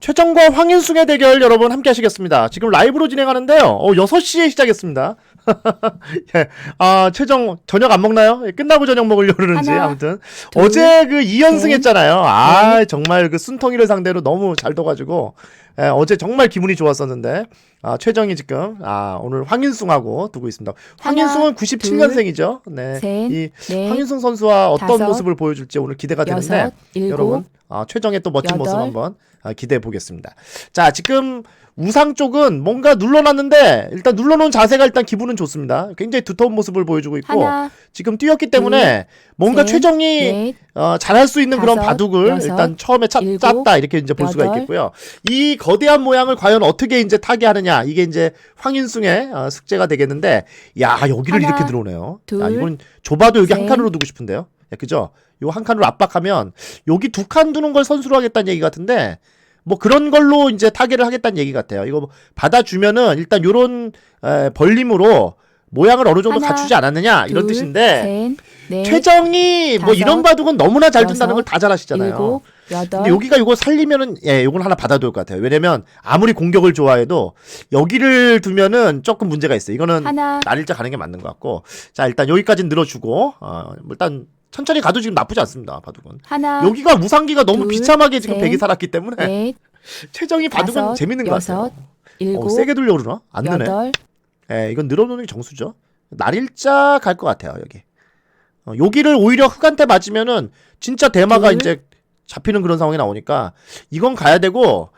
최정과 황인숭의 대결 여러분 함께 하시겠습니다. 지금 라이브로 진행하는데요. 어, 6시에 시작했습니다. 예. 아, 최정 저녁 안 먹나요? 예, 끝나고 저녁 먹으려고 그러는지 하나, 아무튼 둘, 어제 그 2연승 셋, 했잖아요. 아, 정말 그 순통이를 상대로 너무 잘 둬 가지고 예, 어제 정말 기분이 좋았었는데 아, 최정이 지금 아, 오늘 황인숭하고 두고 있습니다. 황인숭은 97년생이죠. 네. 셋, 이 넷, 황인숭 선수와 어떤 다섯, 모습을 보여줄지 오늘 기대가 되는데 일곱, 여러분 아, 최정의 또 멋진 모습 여덟. 한번 아, 기대해 보겠습니다. 자 지금 우상 쪽은 뭔가 눌러놨는데 일단 눌러놓은 자세가 일단 기분은 좋습니다. 굉장히 두터운 모습을 보여주고 있고 하나, 지금 뛰었기 때문에 뭔가 셋, 최정이 넷, 어, 잘할 수 있는 그런 다섯, 바둑을 여섯, 일단 처음에 짜, 일곱, 짰다 이렇게 이제 볼 수가 여덟. 있겠고요. 이 거대한 모양을 과연 어떻게 이제 타게 하느냐 이게 이제 황인숭의 어, 숙제가 되겠는데 야 여기를 하나, 이렇게 들어오네요. 둘, 야, 이건 좁아도 여기 한 셋. 칸으로 두고 싶은데요. 야, 그죠? 요 한 칸으로 압박하면 여기 두 칸 두는 걸 선수로 하겠다는 얘기 같은데 뭐 그런 걸로 이제 타개를 하겠다는 얘기 같아요. 이거 뭐 받아주면은 일단 요런 에, 벌림으로 모양을 어느 정도 하나, 갖추지 않았느냐 이런 둘, 뜻인데 셋, 넷, 최정이 뭐 다섯, 이런 바둑은 너무나 잘 둔다는 여섯, 걸다 잘하시잖아요. 일곱, 여덟, 근데 여기가 이거 살리면은 예, 요건 하나 받아둘 것 같아요. 왜냐면 아무리 공격을 좋아해도 여기를 두면은 조금 문제가 있어요. 이거는 하나, 날일자 가는 게 맞는 것 같고 자 일단 여기까지는 늘어주고 어, 뭐 일단 천천히 가도 지금 나쁘지 않습니다. 바둑은 하나, 여기가 무상기가 너무 둘, 비참하게 지금 셋, 백이 살았기 때문에 넷, 최정이 바둑은 다섯, 재밌는 것 같아요. 여섯, 일곱, 어, 세게 돌려 그러나? 안 되네. 예, 이건 늘어놓는 게 정수죠. 날일자 갈 것 같아요, 여기. 어, 여기를 오히려 흑한테 맞으면은 진짜 대마가 둘. 이제 잡히는 그런 상황이 나오니까 이건 가야 되고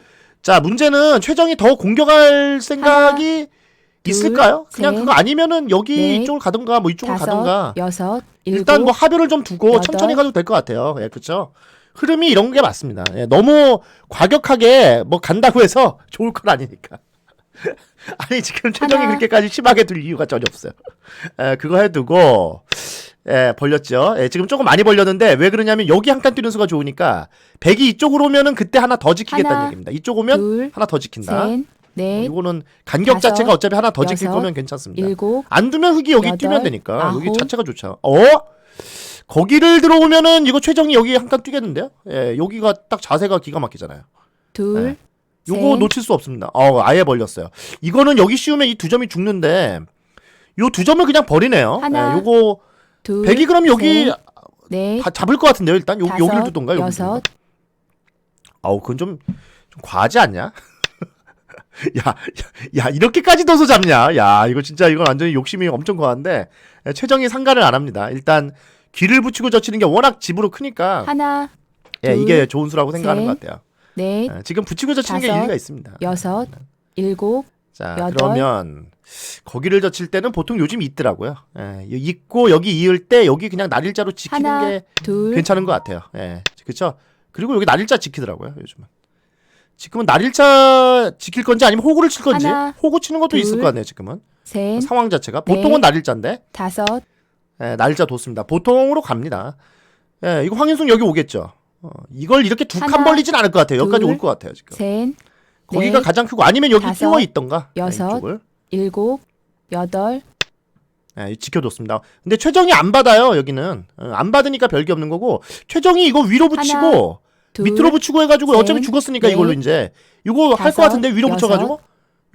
자, 문제는 최정이 더 공격할 생각이 있을까요? 그냥 셋, 그거 아니면은 여기 넷, 이쪽을 가든가 뭐 이쪽을 다섯, 가든가 여섯, 일곱, 일단 뭐 합의를 좀 두고 여덟. 천천히 가도 될 것 같아요. 예, 그렇죠. 흐름이 이런 게 맞습니다. 예, 너무 과격하게 뭐 간다고 해서 좋을 건 아니니까. 아니 지금 최정이 하나. 그렇게까지 심하게 들 이유가 전혀 없어요. 에, 그거 해두고 예, 벌렸죠. 예, 지금 조금 많이 벌렸는데 왜 그러냐면 여기 한 칸 뛰는 수가 좋으니까 백이 이쪽으로 오면은 그때 하나 더 지키겠다는 하나, 얘기입니다. 이쪽 오면 둘, 하나 더 지킨다. 셋, 어, 넷, 이거는 간격 다섯, 자체가 어차피 하나 더 여섯, 거면 괜찮습니다. 일곱, 안 두면 흙이 여기 여덟, 뛰면 되니까 여기 아홉. 자체가 좋죠. 어? 거기를 들어오면은 이거 최정이 여기 한 칸 뛰겠는데요? 예, 여기가 딱 자세가 기가 막히잖아요. 둘, 네. 요거 셋. 놓칠 수 없습니다. 어, 아예 벌렸어요. 이거는 여기 씌우면 이 두 점이 죽는데 요 두 점을 그냥 버리네요. 하나, 예, 요거 둘, 백이 그럼 여기 셋, 넷, 다 잡을 것 같은데요. 일단 요, 다섯, 여기를 두던가 여기 여섯, 두던가. 아우 그건 좀, 좀 과하지 않냐? 야, 야, 야, 이렇게까지 둬서 잡냐? 야, 이거 진짜 이건 완전히 욕심이 엄청 과한데 예, 최정이 상관을 안 합니다. 일단 귀를 붙이고 젖히는 게 워낙 집으로 크니까 하나, 예, 둘, 이게 좋은 수라고 생각하는 셋, 것 같아요. 넷, 예, 지금 붙이고 젖히는 게 다섯, 일리가 있습니다. 여섯, 일곱, 자, 여덟. 그러면 거기를 젖힐 때는 보통 요즘 있더라고요. 예, 있고 여기 이을 때 여기 그냥 날일자로 지키는 하나, 게 둘, 괜찮은 것 같아요. 예, 그렇죠. 그리고 여기 날일자 지키더라고요. 요즘은. 지금은 날일자 지킬 건지 아니면 호구를 칠 건지 하나, 호구 치는 것도 있을 둘, 것 같네요. 지금은 셋, 상황 자체가 보통은 넷. 날일자인데 다섯, 예, 날일자 뒀습니다. 보통으로 갑니다. 예, 이거 황인숙 여기 오겠죠. 어, 이걸 이렇게 두 칸 하나, 벌리진 않을 것 같아요. 여기까지 둘, 올 것 같아요. 지금 셋, 거기가 넷, 가장 크고 아니면 여기 다섯, 끼워 있던가 예, 여섯, 이쪽을. 일곱, 여덟, 예, 지켜뒀습니다. 근데 최정이 안 받아요, 여기는. 어, 안 받으니까 별게 없는 거고, 최정이 이거 위로 붙이고, 둘, 밑으로 붙이고 해가지고, 셋, 어차피 죽었으니까 넷, 이걸로 이제, 이거 할 것 다섯, 같은데, 위로 여섯, 붙여가지고,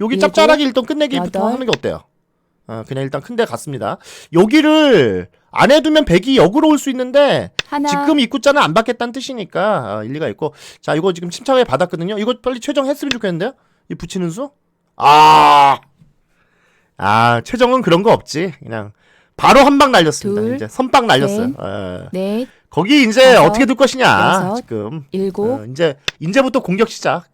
여기 일곱, 짭짤하게 일단 끝내기부터 여덟. 하는 게 어때요? 어, 그냥 일단 큰 데 갔습니다. 여기를 안 해두면 백이 역으로 올 수 있는데, 하나, 지금 입구자는 안 받겠다는 뜻이니까, 어, 일리가 있고, 자, 이거 지금 침착하게 받았거든요. 이거 빨리 최정 했으면 좋겠는데요? 이 붙이는 수? 아, 아, 최정은 그런 거 없지. 그냥 바로 한 방 날렸습니다. 둘, 이제 선빵 날렸어요. 셋, 예. 넷, 거기 이제 다섯, 어떻게 둘 것이냐 여섯, 지금. 일곱, 어, 이제 이제부터 공격 시작.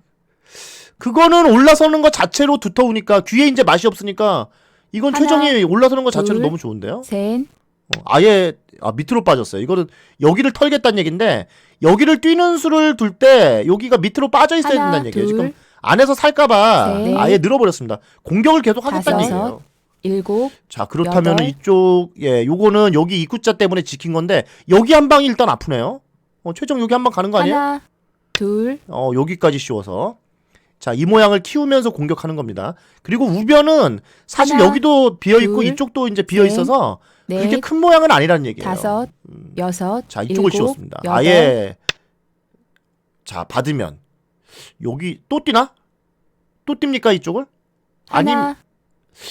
그거는 올라서는 것 자체로 두터우니까 귀에 이제 맛이 없으니까 이건 하나, 최정이 올라서는 것 자체로 둘, 너무 좋은데요. 셋, 어, 아예 아, 밑으로 빠졌어요. 이거는 여기를 털겠다는 얘긴데 여기를 뛰는 수를 둘 때 여기가 밑으로 빠져 있어야 하나, 된다는 얘기예요. 둘, 지금 안에서 살까봐 셋, 아예 늘어버렸습니다. 공격을 계속 하겠다는 다섯, 얘기예요. 일곱, 자 그렇다면 여덟. 이쪽 예 요거는 여기 입구자 때문에 지킨 건데 여기 한 방이 일단 아프네요. 어, 최종 여기 한 방 가는 거 아니에요? 하나, 둘, 어 여기까지 씌워서 자 이 모양을 키우면서 공격하는 겁니다. 그리고 우변은 사실 하나, 여기도 비어 있고 둘, 이쪽도 이제 비어 셋, 있어서 그렇게 넷, 큰 모양은 아니라는 얘기예요. 다섯, 여섯, 자 이쪽을 일곱, 씌웠습니다. 여덟, 아예 자 받으면 여기 또 뛰나? 또 뜁니까 이쪽을? 하나,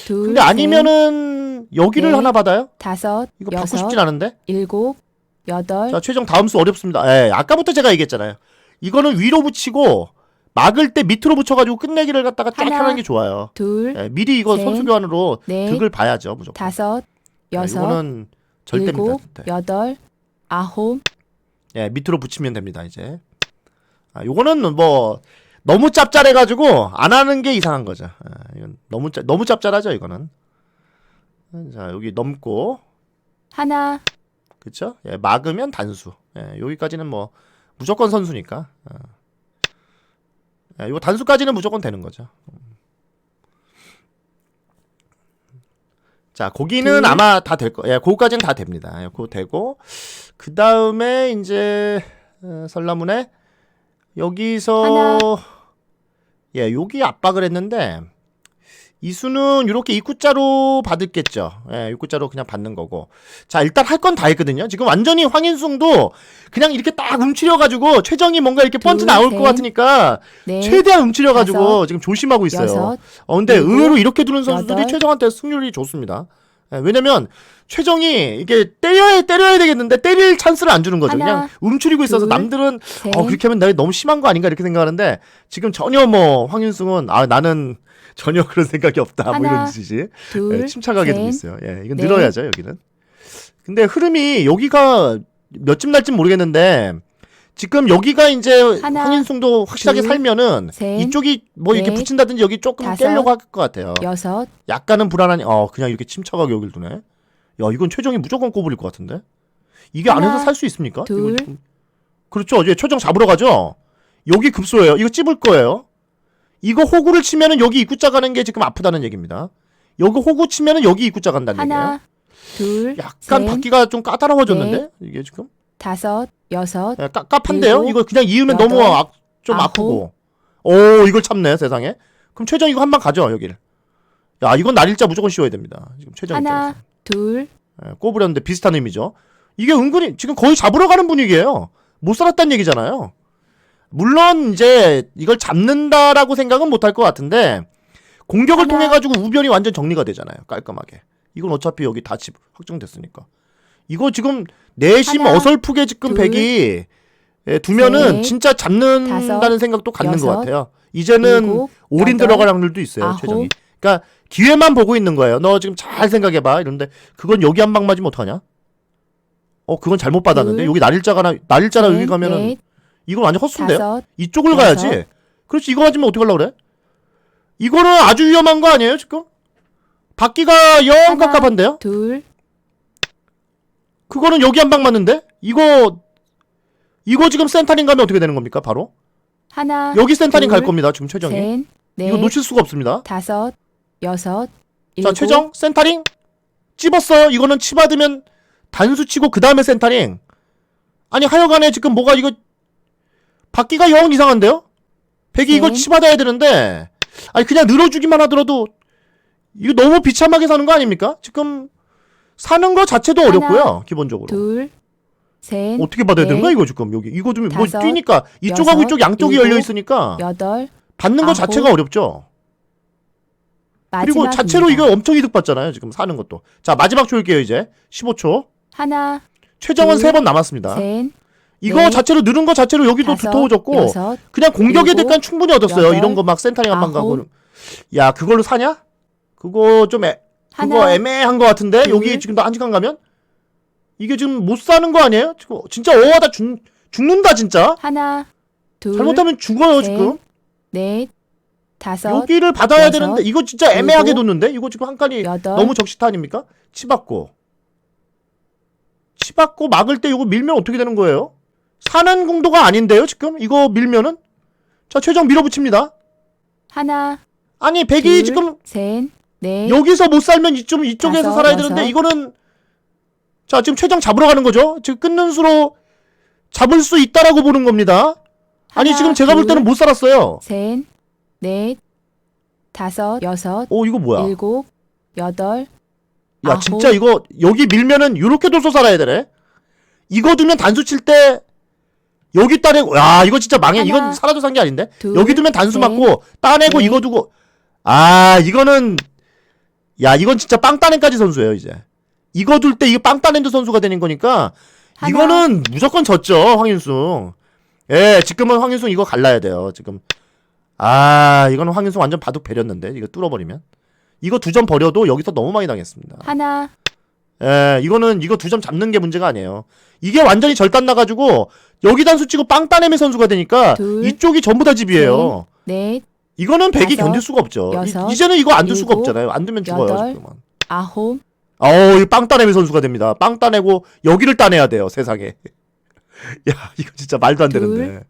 둘, 근데 아니면은 여기를 넷, 하나 받아요? 다섯, 이거 받고 여섯, 싶진 않은데. 일곱, 여덟, 자 최종 다음 수 어렵습니다. 예, 아까부터 제가 얘기했잖아요. 이거는 위로 붙이고 막을 때 밑으로 붙여가지고 끝내기를 갖다가 쫙 하나, 하는 게 좋아요. 둘, 예, 미리 이거 셋, 선수 교환으로 넷, 득을 봐야죠 무조건. 다섯, 예, 여섯, 이거는 절대입니다. 일곱, 절대. 여덟, 아홉, 예, 밑으로 붙이면 됩니다, 이제. 아, 요거는 뭐, 너무 짭짤해가지고, 안 하는 게 이상한 거죠. 아, 너무 짭, 너무 짭짤하죠, 이거는. 자, 여기 넘고, 하나, 그쵸? 예, 막으면 단수. 예, 여기까지는 뭐, 무조건 선수니까. 아. 예, 이거 단수까지는 무조건 되는 거죠. 음. 자, 고기는 둘. 아마 다 될 거, 예, 그거까지는 다 됩니다. 예, 그거 되고, 그 다음에 이제, 어, 설라문에, 여기서, 하나. 예, 여기 압박을 했는데, 이수는 이렇게 입구자로 받을겠죠. 예, 입구자로 그냥 받는 거고. 자, 일단 할 건 다 했거든요. 지금 완전히 황인숭도 그냥 이렇게 딱 움츠려가지고 최정이 뭔가 이렇게 둘, 나올 셋, 것 같으니까 넷, 최대한 움츠려가지고 다섯, 지금 조심하고 있어요. 여섯, 어, 근데 일곱, 의외로 이렇게 두는 선수들이 여덟. 최정한테 승률이 좋습니다. 예, 왜냐면 최정이 이게 때려야 때려야 되겠는데 때릴 찬스를 안 주는 거죠. 하나, 그냥 움츠리고 있어서 둘, 남들은 셋, 어 그렇게 하면 나 너무 심한 거 아닌가 이렇게 생각하는데 지금 전혀 뭐 황윤승은 아 나는 전혀 그런 생각이 없다 뭐 하나, 이런 짓이지 둘, 예, 침착하게 셋, 있어요. 예, 이건 넷. 늘어야죠 여기는. 근데 흐름이 여기가 몇쯤 날진 모르겠는데 지금 여기가 이제 하나, 황인승도 확실하게 둘, 살면은 셋, 이쪽이 뭐 이렇게 넷, 붙인다든지 여기 조금 다섯, 깨려고 할 것 같아요. 여섯, 약간은 불안하니 어 그냥 이렇게 침착하게 여길 두네. 야 이건 최정이 무조건 꼬부릴 것 같은데. 이게 하나, 안에서 살 수 있습니까? 둘. 그렇죠. 이제 최정 잡으러 가죠. 여기 급소예요. 이거 찝을 거예요. 이거 호구를 치면은 여기 입구자 가는 게 지금 아프다는 얘기입니다. 여기 호구 치면은 여기 입구자 간다는 얘기예요. 하나, 둘, 약간 셋, 바퀴가 좀 까다로워졌는데 이게 지금 다섯, 여섯, 야, 까, 깝한데요? 일곱, 이거 그냥 이으면 여덟, 너무 아, 좀 아홉. 아프고. 오 이걸 참네 세상에. 그럼 최정 이거 한 방 가죠 여기를. 야 이건 날 일자 무조건 씌워야 됩니다. 지금 최정 입장에서. 하나, 둘, 예, 꼬부렸는데 비슷한 의미죠. 이게 은근히 지금 거의 잡으러 가는 분위기예요. 못 살았다는 얘기잖아요. 물론 이제 이걸 잡는다라고 생각은 못할 것 같은데 공격을. 통해 가지고 우변이 완전 정리가 되잖아요. 깔끔하게. 이건 어차피 여기 다 집 확정됐으니까. 이거 지금 내심 하나, 어설프게 지금 둘, 백이 예, 두면은 셋, 진짜 잡는다는 다섯, 생각도 갖는 것 여섯, 같아요. 이제는 일곱, 올인 여덟, 들어갈 확률도 있어요, 아홉. 최정이. 그러니까 기회만 보고 있는 거예요. 너 지금 잘 생각해봐. 이런데 그건 여기 한 방 맞으면 어떡하냐? 어, 그건 잘못 받았는데 둘, 여기 날일자가 날일자나 여기 셋, 가면은 넷, 이건 완전 헛수인데요. 다섯, 이쪽을 여섯. 가야지. 그렇지 이거 맞으면 어떻게 하려고 그래? 이거는 아주 위험한 거 아니에요 지금? 바퀴가 영 하나. 깝깝한데요? 둘, 그거는 여기 한 방 맞는데? 이거 이거 지금 센터링 가면 어떻게 되는 겁니까? 바로 하나, 여기 센터링 갈 둘, 겁니다. 지금 최정이. 셋, 넷, 이거 놓칠 수가 없습니다. 다섯, 여섯, 자, 일곱, 최정 센터링 찝었어요. 이거는 치받으면 단수 치고 그 다음에 센터링. 아니 하여간에 지금 뭐가 이거 바퀴가 영 이상한데요? 백이 이걸 네. 치받아야 되는데 아니 그냥 늘어주기만 하더라도 이거 너무 비참하게 사는 거 아닙니까? 지금 사는 거 자체도 하나, 어렵고요. 기본적으로 둘, 셋, 어떻게 받아야 되는 넷, 거야 이거 지금 여기 이거 좀 뭐 다섯, 뛰니까 이쪽하고 여섯, 이쪽 양쪽이 일곱, 열려 있으니까 여덟, 받는 거 아홉, 자체가 어렵죠. 그리고 마지막입니다. 자체로 이거 엄청 이득 받잖아요. 지금 사는 것도. 자 마지막 조일게요 이제 15초. 하나, 최정은 둘, 세 번 남았습니다. 셋, 이거 넷, 자체로 늘은 거 자체로 여기도 다섯, 두터워졌고 여섯, 그냥 공격의 일곱, 대가는 충분히 얻었어요. 여덟, 이런 거 막 센터링 한방 아홉, 가고. 야 그걸로 사냐? 그거 좀 애, 그거 하나, 애매한 거 같은데 둘, 여기 지금 한 시간 가면 이게 지금 못 사는 거 아니에요? 지금 진짜 어하다 죽 죽는다 진짜. 하나, 둘, 잘못하면 죽어요 셋, 지금. 넷, 다섯, 여기를 받아야 여섯, 되는데 이거 진짜 애매하게 일곱, 뒀는데 이거 지금 한 칸이 여덟, 너무 적시타 아닙니까? 치받고 치받고 막을 때 이거 밀면 어떻게 되는 거예요? 사는 공도가 아닌데요 지금? 이거 밀면은? 자 최정 밀어붙입니다. 하나, 아니 백이 둘, 지금 셋, 넷, 여기서 못 살면 이쪽 이쪽에서 다섯, 살아야 여섯. 되는데 이거는 자 지금 최정 잡으러 가는 거죠? 지금 끊는 수로 잡을 수 있다라고 보는 겁니다. 아니 하나, 지금 제가 볼 둘, 때는 못 살았어요. 셋, 넷, 다섯, 여섯, 오 이거 뭐야? 일곱, 여덟, 야 아홉. 진짜 이거 여기 밀면은 요렇게 둬서 살아야 되네? 이거 두면 단수 칠 때 여기 따내고 야 이거 진짜 망해. 하나, 이건 사라져 산 게 아닌데? 둘, 여기 두면 단수 셋, 맞고 따내고 넷. 이거 두고. 아 이거는 야 이건 진짜 빵 따낸까지 선수예요 이제. 이거 둘 때 이거 빵 따낸도 선수가 되는 거니까 하나, 이거는 무조건 졌죠 황윤승 예 지금은 황윤승 이거 갈라야 돼요 지금. 아 이거는 황윤승 완전 바둑 배렸는데 이거 뚫어버리면. 이거 두 점 버려도 여기서 너무 많이 당했습니다. 하나, 예, 이거는 이거 두 점 잡는 게 문제가 아니에요. 이게 완전히 절단 나가지고 여기 단수 치고 빵 따내면 선수가 되니까 둘, 이쪽이 전부 다 집이에요. 넷, 이거는 백이 다섯, 견딜 수가 없죠. 여섯, 이, 제는 이거 안 둘 수가 일곱, 없잖아요. 안 두면 죽어요. 여덟, 지금은. 아홉, 어우, 이빵 따내면 선수가 됩니다. 빵 따내고 여기를 따내야 돼요. 세상에. 야, 이거 진짜 말도 안 둘, 되는데.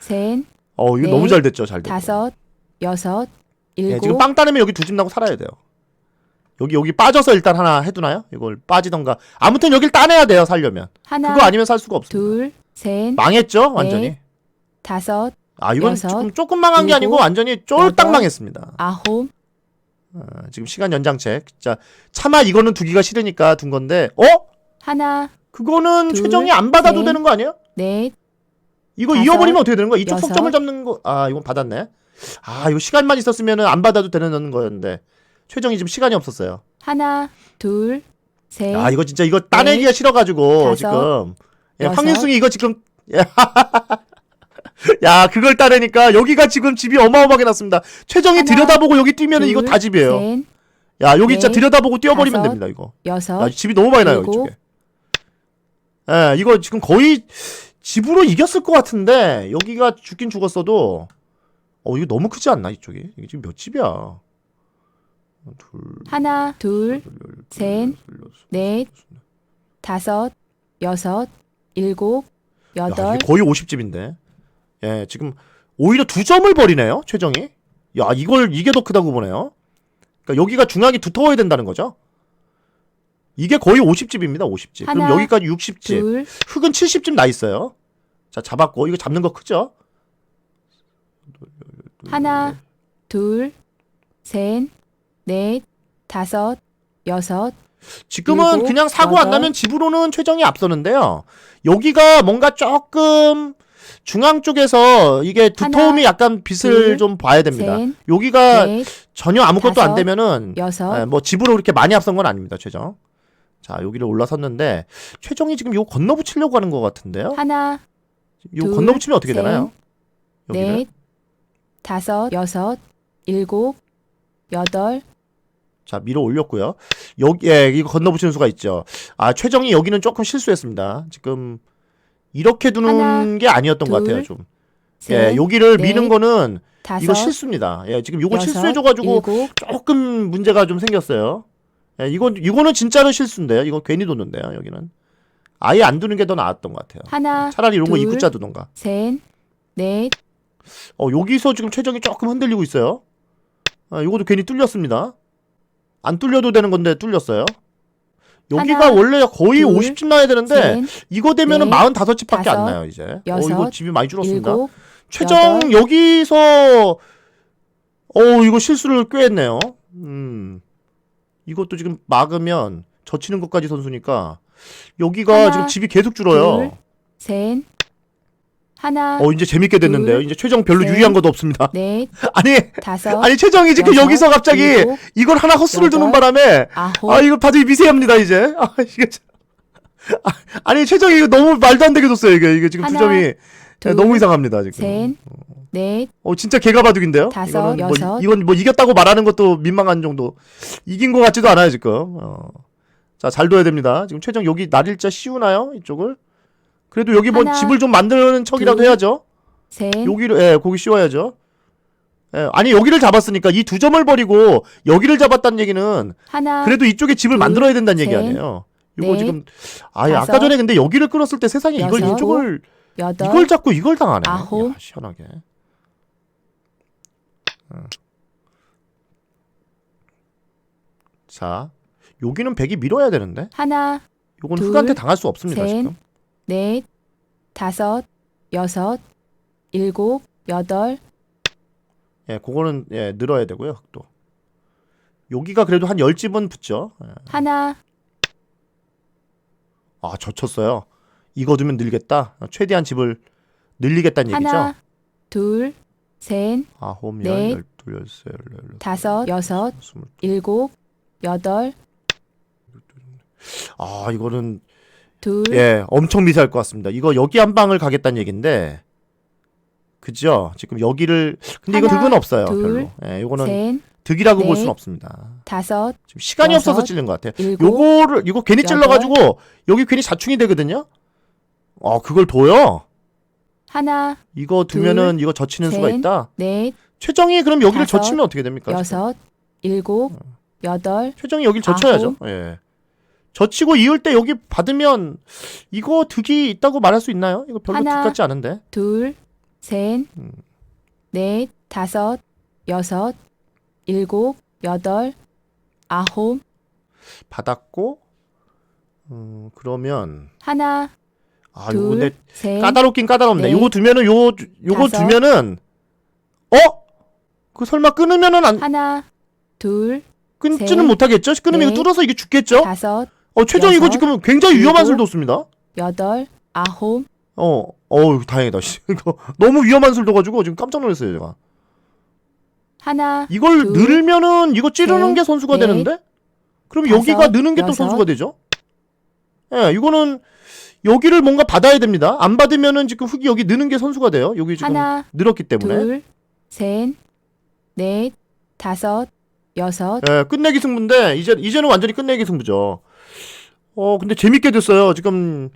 셋, 어, 이거 넷, 너무 잘 됐죠. 잘 됐죠. 다섯, 여섯, 예, 일곱, 지금 빵 따내면 여기 두 집 나고 살아야 돼요. 여기 여기 빠져서 일단 하나 해두나요? 이걸 빠지던가. 아무튼 여길 따내야 돼요. 살려면. 하나, 그거 아니면 살 수가 없습니다. 둘, 셋, 망했죠, 완전히. 넷, 다섯, 아, 이건 여섯, 조금 조금 망한 게 아니고 일곱, 완전히 쫄딱 여덟, 망했습니다. 아홉, 어, 지금 시간 연장책. 진짜 차마 이거는 두기가 싫으니까 둔 건데. 어? 하나, 그거는 둘, 최정이 안 받아도 셋, 되는 거 아니에요? 넷, 이거 다섯, 이어버리면 어떻게 되는 거야? 이쪽 여섯. 속점을 잡는 거. 아, 이건 받았네. 아, 이거 시간만 있었으면 안 받아도 되는 거였는데. 최정이 지금 시간이 없었어요. 하나, 둘, 셋, 아, 이거 진짜 이거 따내기가 싫어가지고 네. 다섯, 지금. 야, 여섯. 황윤승이 이거 지금. 야, 그걸 따내니까 여기가 지금 집이 어마어마하게 났습니다. 최정이 하나, 들여다보고 여기 뛰면 은 이거 둘, 다 집이에요. 셋, 야, 여기 진짜 넷, 들여다보고 뛰어버리면 다섯, 됩니다, 이거. 여섯, 야, 집이 너무 많이 나요, 일곱. 이쪽에. 예, 이거 지금 거의 집으로 이겼을 것 같은데, 여기가 죽긴 죽었어도, 어, 이거 너무 크지 않나, 이쪽이? 이게 지금 몇 집이야? 둘, 하나, 둘, 셋, 넷, 다섯, 여섯, 일곱, 야, 여덟, 이게 거의 50집인데. 예, 지금 오히려 두 점을 버리네요, 최정이. 야, 이걸 이게 더 크다고 보네요. 그러니까 여기가 중앙이 두터워야 된다는 거죠. 이게 거의 50집입니다, 50집. 그럼 하나, 여기까지 60집. 둘, 흙은 70집 나 있어요. 자, 잡았고 이거 잡는 거 크죠? 하나, 둘, 셋, 넷, 다섯, 여섯, 지금은 일곱, 그냥 사고 안 여덟. 나면 집으로는 최정이 앞서는데요. 여기가 뭔가 조금 중앙 쪽에서 이게 두터움이 약간 빛을 둘, 좀 봐야 됩니다. 셋, 여기가 넷, 전혀 아무것도 안 다섯, 되면은 여섯, 예, 뭐 집으로 그렇게 많이 앞선 건 아닙니다, 최정. 자, 여기를 올라섰는데 최정이 지금 이거 건너붙이려고 하는 것 같은데요. 하나, 이거 둘, 건너붙이면 어떻게 셋, 되나요? 여기를? 넷, 다섯, 여섯, 일곱, 여덟, 자, 밀어 올렸고요. 여기 예, 이거 건너붙이는 수가 있죠. 아, 최정이 여기는 조금 실수했습니다. 지금 이렇게 두는 하나, 게 아니었던 것 둘, 같아요, 좀. 셋, 예, 여기를 넷, 미는 거는 다섯, 이거 실수입니다. 예, 지금 이거 여섯, 실수해 줘 가지고 일곱, 조금 문제가 좀 생겼어요. 예, 이건 이거는 진짜로 실수인데요. 이거 괜히 뒀는데요, 여기는. 아예 안 두는 게 더 나았던 것 같아요. 하나, 차라리 이런 거 둘, 입구자 두던가. 셋, 넷, 어, 여기서 지금 최정이 조금 흔들리고 있어요. 아, 이것도 괜히 뚫렸습니다. 안 뚫려도 되는 건데 뚫렸어요. 여기가 하나, 원래 거의 둘, 50집 나야 되는데 셋, 이거 되면은 넷, 45집밖에 안 다섯, 나요, 이제. 어, 여섯, 이거 집이 많이 줄었습니다. 일곱, 최정 여덟. 여기서 어, 이거 실수를 꽤 했네요. 음. 이것도 지금 막으면 젖히는 것까지 선수니까 여기가 하나, 지금 집이 계속 줄어요. 둘, 셋, 하나, 어, 이제 재밌게 됐는데요. 둘, 이제 최정 별로 셋, 유리한 것도 없습니다. 넷, 아니, 다섯, 아니 최정이 지금 여섯, 여기서 갑자기 일곱, 이걸 하나 헛수를 두는 여덟, 바람에 아홉, 아 이거 바둑이 미세합니다 이제. 아 이게 참- 아, 아니 최정이 이거 너무 말도 안 되게 뒀어요 이게. 이게 지금 두 하나, 점이 둘, 너무 이상합니다 지금. 셋, 넷, 어 진짜 개가 바둑인데요? 다섯, 이거는 뭐 여섯. 이- 이건 뭐 이겼다고 말하는 것도 민망한 정도. 이긴 것 같지도 않아요 지금. 어. 자잘 둬야 됩니다. 지금 최정 여기 날일자 씌우나요? 이쪽을 그래도 여기 뭐 하나, 집을 좀 만드는 척이라도 둘, 해야죠 셋, 여기를 예 거기 씌워야죠 예, 아니 여기를 잡았으니까 이 두 점을 버리고 여기를 잡았다는 얘기는 하나, 그래도 이쪽에 집을 둘, 만들어야 된다는 얘기 셋, 아니에요. 이거 넷, 지금 아 예 아까 다섯, 전에 근데 여기를 끌었을 때 세상에 이걸 여섯, 이쪽을 여덟, 이걸 잡고 이걸 당하네. 아홉. 야, 시원하게. 어. 자, 여기는 백이 밀어야 되는데 하나, 요건 둘, 흑한테 당할 수 없습니다 셋, 지금. 넷, 다섯, 여섯, 일곱, 여덟, 예, 그거는 예 늘어야 되고요 흑도. 여기가 그래도 한 열 집은 붙죠. 예. 하나, 아, 젖혔어요. 이거 두면 늘겠다. 최대한 집을 늘리겠다는 얘기죠. 하나, 둘, 셋, 아홉, 열, 넷, 열둘, 열세, 열네, 열다섯, 다섯, 여섯, 스물. 일곱, 여덟, 아 이거는 둘, 예 엄청 미세할 것 같습니다. 이거 여기 한 방을 가겠다는 얘긴데 그죠? 지금 여기를 근데 이거 하나, 득은 없어요. 둘, 별로. 예, 이거는 셋, 득이라고 볼 넷, 수는 없습니다. 다섯, 지금 시간이 여섯, 없어서 찔린 것 같아요. 일곱, 요거를 이거 괜히 여덟. 찔러가지고 여기 괜히 자충이 되거든요. 어 그걸 둬요. 하나, 이거 두면은 이거 젖히는 수가 셋, 있다. 넷, 최정이 그럼 여기를 다섯, 젖히면 어떻게 됩니까? 여섯, 일곱, 여덟, 최정이 여기를 젖혀야죠. 예. 젖히고 이을 때 여기 받으면 이거 득이 있다고 말할 수 있나요? 이거 별로 하나. 득 같지 않은데. 둘, 셋, 음. 넷, 다섯, 여섯, 일곱, 여덟, 아홉, 받았고 음, 그러면 하나, 아 요거 근데 둘, 셋, 까다롭긴 까다롭네. 넷, 요거 두면은 요 요거 다섯. 두면은 어? 그 설마 끊으면은 안 하나, 둘, 끊지는 셋, 못하겠죠? 끊으면 이거 넷, 뚫어서 이게 죽겠죠? 다섯, 어, 최정 이거 여섯, 지금 굉장히 위험한 일곱, 술도 습니다 여덟, 아홉, 어, 어우 다행이다. 씨. 이거 너무 위험한 술도 가지고 지금 깜짝 놀랐어요, 제가. 하나, 이걸 둘, 늘면은 이거 찌르는 셋, 게 선수가 넷, 되는데? 그럼 다섯, 여기가 느는 게 또 여섯. 선수가 되죠? 예, 이거는 여기를 뭔가 받아야 됩니다. 안 받으면은 지금 흙이 여기 느는 게 선수가 돼요. 여기 지금 하나, 늘었기 때문에. 둘, 셋, 넷, 다섯, 여섯, 예, 끝내기 승부인데 이제 이제는 완전히 끝내기 승부죠. 어, 근데 재밌게 됐어요. 지금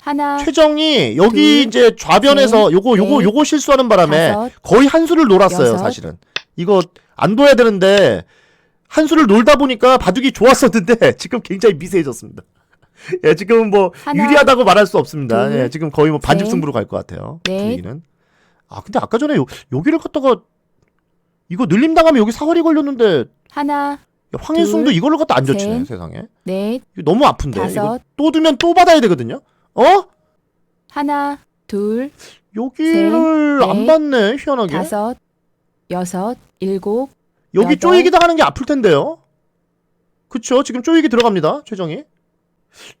하나, 최정이 여기 둘, 이제 좌변에서 요거 요거 넷, 요거 실수하는 바람에 다섯, 거의 한 수를 놀았어요, 여섯. 사실은. 이거 안 둬야 되는데 한 수를 놀다 보니까 바둑이 좋았었는데 지금 굉장히 미세해졌습니다. 예, 지금 뭐 하나, 유리하다고 말할 수 없습니다. 둘, 예, 지금 거의 뭐 반집 셋, 승부로 갈 것 같아요. 넷. 분위기는. 아, 근데 아까 전에 요, 여기를 갖다가 이거 늘림 당하면 여기 사활이 걸렸는데 하나, 야, 황인숭도 둘, 이걸로 갖다 안 젖히네, 셋, 세상에. 넷, 이거 너무 아픈데. 이거 다섯, 또 두면 또 받아야 되거든요. 어? 하나, 둘, 여기를 셋, 안 넷, 받네, 희한하게. 다섯, 여섯, 일곱, 여기 여덟. 쪼이기다 하는 게 아플 텐데요. 그쵸? 지금 쪼이기 들어갑니다, 최정이.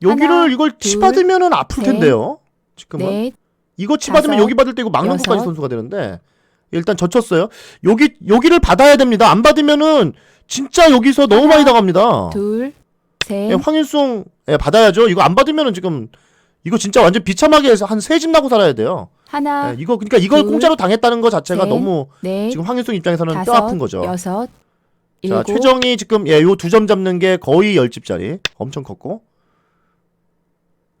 여기를 하나, 이걸 둘, 치받으면은 아플 셋, 텐데요. 지금은. 넷, 이거 치받으면 다섯, 여기 받을 때 이거 막는 여섯. 것까지 선수가 되는데. 일단 젖혔어요. 여기, 여기를 받아야 됩니다. 안 받으면은 진짜 여기서 너무 많이 당합니다. 둘, 셋, 예, 황인숭, 예, 받아야죠. 이거 안 받으면은 지금, 이거 진짜 완전 비참하게 해서 한 세 집 나고 살아야 돼요. 하나, 예, 이거, 그러니까 이걸 둘, 공짜로 당했다는 것 자체가 셋, 너무 넷, 지금 황인숭 입장에서는 뼈 다섯, 아픈 거죠. 여섯, 자, 일곱, 최정이 지금 예, 요 두 점 잡는 게 거의 열 집짜리. 엄청 컸고.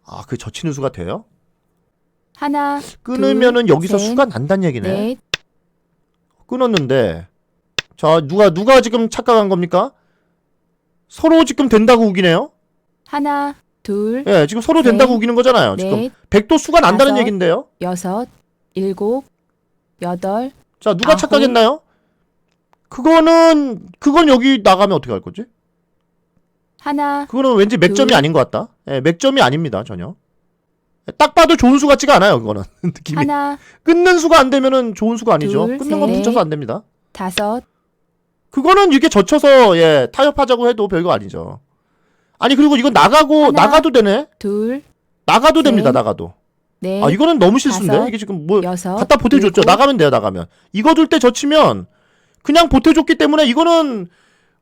아, 그 젖히는 수가 돼요? 하나, 끊으면은 둘, 여기서 셋, 수가 난다는 얘기네. 넷, 끊었는데. 자, 누가 누가 지금 착각한 겁니까? 서로 지금 된다고 우기네요. 하나, 둘, 예, 지금 서로 셋, 된다고 우기는 거잖아요. 지금 넷, 백도 수가 난다는 다섯, 얘긴데요. 여섯, 일곱, 여덟, 자, 누가 아홉. 착각했나요? 그거는 그건 여기 나가면 어떻게 할 거지? 하나, 그거는 왠지 맥점이 둘. 아닌 것 같다. 예, 맥점이 아닙니다, 전혀. 딱 봐도 좋은 수 같지가 않아요, 그거는. 느낌이. 하나, 끊는 수가 안 되면은 좋은 수가 아니죠. 둘, 끊는 건 셋, 붙여서 안 됩니다. 다섯, 그거는 이게 젖혀서 예 타협하자고 해도 별거 아니죠. 아니 그리고 이거 나가고 하나, 나가도 되네. 둘, 나가도 셋, 됩니다. 나가도. 넷, 아 이거는 너무 실수인데 다섯, 이게 지금 뭐 여섯, 갖다 보태줬죠. 일곱, 나가면 돼요. 나가면 이거 둘 때 젖히면 그냥 보태줬기 때문에 이거는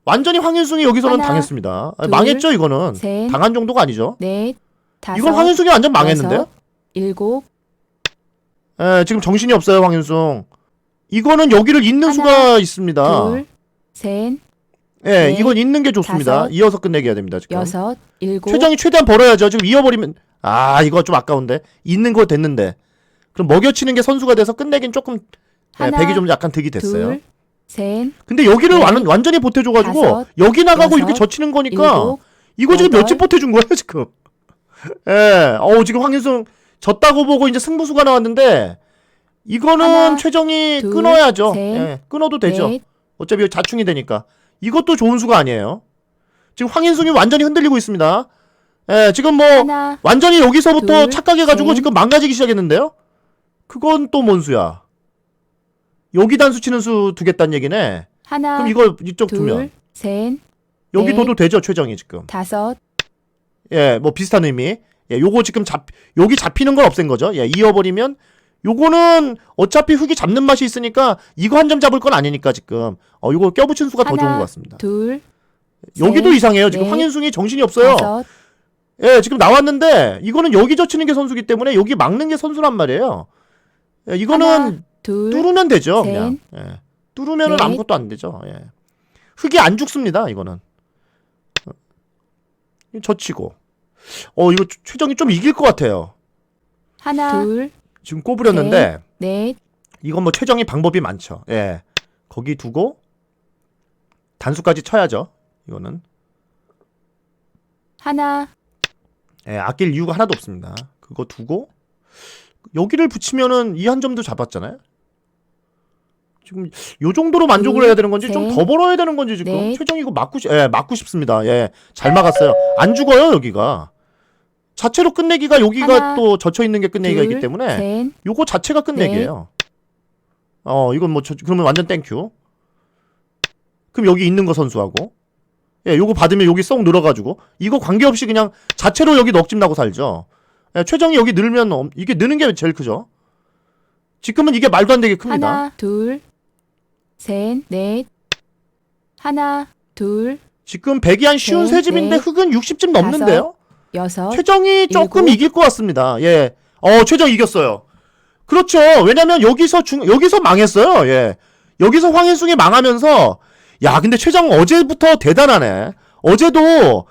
완전히 황인숭이 여기서는 하나, 당했습니다. 아, 둘, 망했죠 이거는 셋, 당한 정도가 아니죠. 넷, 다섯, 이건 황인숭이 완전 망했는데요. 여섯, 일곱, 예, 지금 정신이 없어요 황인숭. 이거는 여기를 잇는 하나, 수가 있습니다. 둘, 셋, 예, 넷, 이건 잇는 게 좋습니다. 다섯, 이어서 끝내게 해야 됩니다 지금. 여섯, 일곱, 최정이 최대한 벌어야죠. 지금 이어버리면 아 이거 좀 아까운데 있는 거 됐는데 그럼 먹여치는 게 선수가 돼서 끝내긴 조금 네, 하나, 백이 좀 약간 득이 됐어요. 둘, 셋, 근데 여기를 넷, 완, 완전히 보태줘가지고 다섯, 여기 나가고 여섯, 이렇게 젖히는 거니까 일곱, 이거 지금 여덟. 몇집 보태준 거예요 지금. 예, 어우 지금 황인승 졌다고 보고 이제 승부수가 나왔는데 이거는 하나, 최정이 둘, 끊어야죠. 셋, 예, 끊어도 되죠. 넷, 어차피 자충이 되니까 이것도 좋은 수가 아니에요. 지금 황인승이 완전히 흔들리고 있습니다. 예, 지금 뭐 하나, 완전히 여기서부터 둘, 착각해가지고 셋. 지금 망가지기 시작했는데요. 그건 또 뭔 수야? 여기 단수 치는 수 두겠다는 얘기네. 하나, 그럼 이거 이쪽 둘, 두면 셋, 여기 넷. 둬도 되죠 최정이 지금. 다섯, 예, 뭐 비슷한 의미. 예, 요거 지금 잡 여기 잡히는 걸 없앤 거죠. 예, 이어버리면 요거는 어차피 흙이 잡는 맛이 있으니까 이거 한 점 잡을 건 아니니까 지금 어 요거 껴붙인 수가 더 하나, 좋은 것 같습니다. 둘, 여기도 셋, 이상해요. 지금 넷, 황인숭이 정신이 없어요. 다섯, 예, 지금 나왔는데 이거는 여기 젖히는 게 선수기 때문에 여기 막는 게 선수란 말이에요. 예, 이거는 하나, 둘, 뚫으면 되죠, 셋, 그냥. 예. 뚫으면은 넷. 아무것도 안 되죠. 예. 흙이 안 죽습니다, 이거는. 어, 젖히고. 어, 이거 최- 최정이 좀 이길 것 같아요. 하나, 둘, 지금 꼬부렸는데 넷, 이건 뭐 최정이 방법이 많죠. 예. 거기 두고 단수까지 쳐야죠. 이거는. 하나, 예, 아낄 이유가 하나도 없습니다. 그거 두고 여기를 붙이면은 이 한 점도 잡았잖아요. 지금 요 정도로 만족을 둘, 해야 되는 건지 좀 셋, 더 벌어야 되는 건지 지금 넷. 최정 이거 맞고 싶, 예, 맞고 싶습니다. 예, 잘 막았어요. 안 죽어요 여기가. 자체로 끝내기가 여기가 하나, 또 젖혀 있는 게 끝내기가 둘, 있기 때문에 셋, 요거 자체가 끝내기예요. 어, 이건 뭐 저, 그러면 완전 땡큐. 그럼 여기 있는 거 선수하고 예, 요거 받으면 여기 쏙 늘어가지고 이거 관계없이 그냥 자체로 여기 넋집 나고 살죠. 예, 최정이 여기 늘면 엄- 이게 느는 게 제일 크죠. 지금은 이게 말도 안 되게 큽니다. 하나, 둘, 셋, 넷, 하나, 둘, 지금 백이 한 쉬운 셋, 세 집인데 넷, 흙은 60집 넘는데요. 여섯, 최정이 조금 일곱. 이길 것 같습니다. 예. 어, 최정 이겼어요. 그렇죠. 왜냐면 여기서 중, 여기서 망했어요. 예. 여기서 황인숭이 망하면서, 야, 근데 최정 어제부터 대단하네. 어제도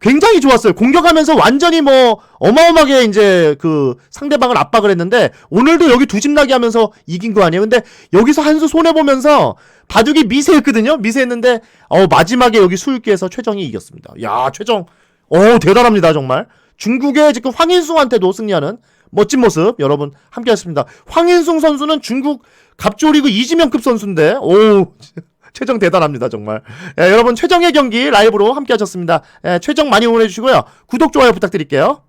굉장히 좋았어요. 공격하면서 완전히 뭐, 어마어마하게 이제 그 상대방을 압박을 했는데, 오늘도 여기 두 집 나게 하면서 이긴 거 아니에요? 근데 여기서 한 수 손해 보면서, 바둑이 미세했거든요? 미세했는데, 어, 마지막에 여기 수익기에서 최정이 이겼습니다. 야, 최정, 어 대단합니다 정말. 중국의 지금 황인숭한테도 승리하는 멋진 모습 여러분 함께 했습니다. 황인숭 선수는 중국 갑조리그 이지명급 선수인데 오 최정 대단합니다 정말. 예, 여러분 최정의 경기 라이브로 함께 하셨습니다. 예, 최정 많이 응원해 주시고요. 구독 좋아요 부탁드릴게요